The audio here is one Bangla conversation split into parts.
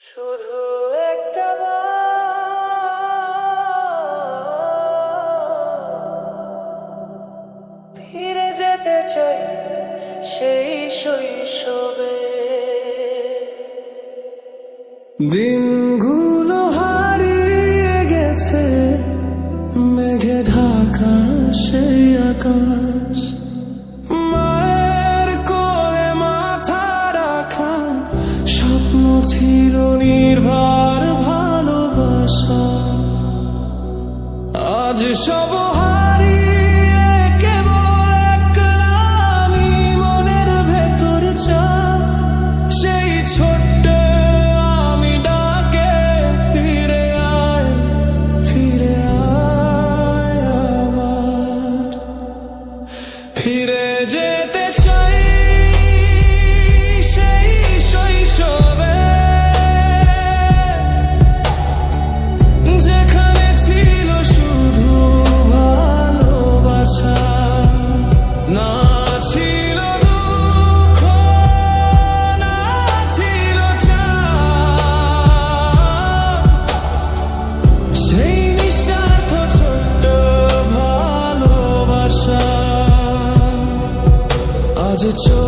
শুধু একটা ফিরে যেতে চাই সেই শৈশবে। দিনগুলো হারিয়ে গেছে মেঘে ঢাকা সেই আকাশ। আজ সব to choose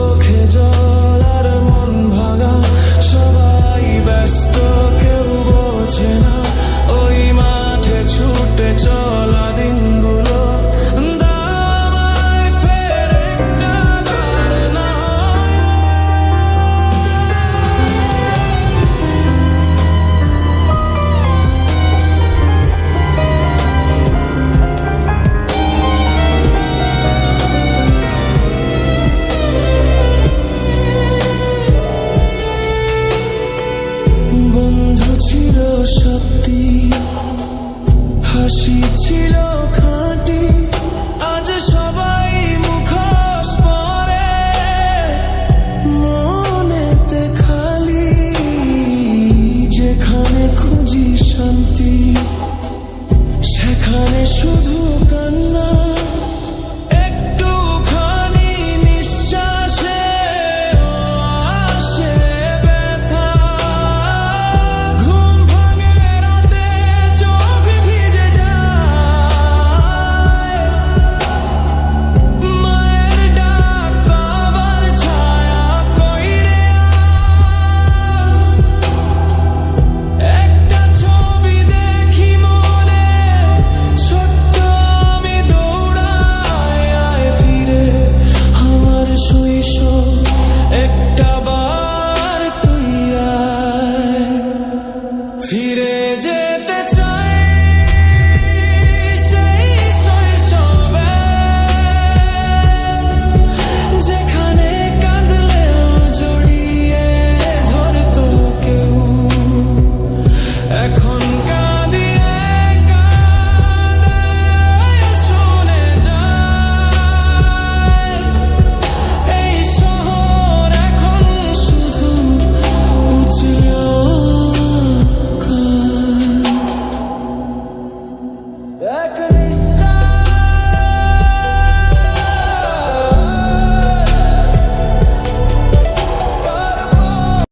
এখানে শুধু কান্না।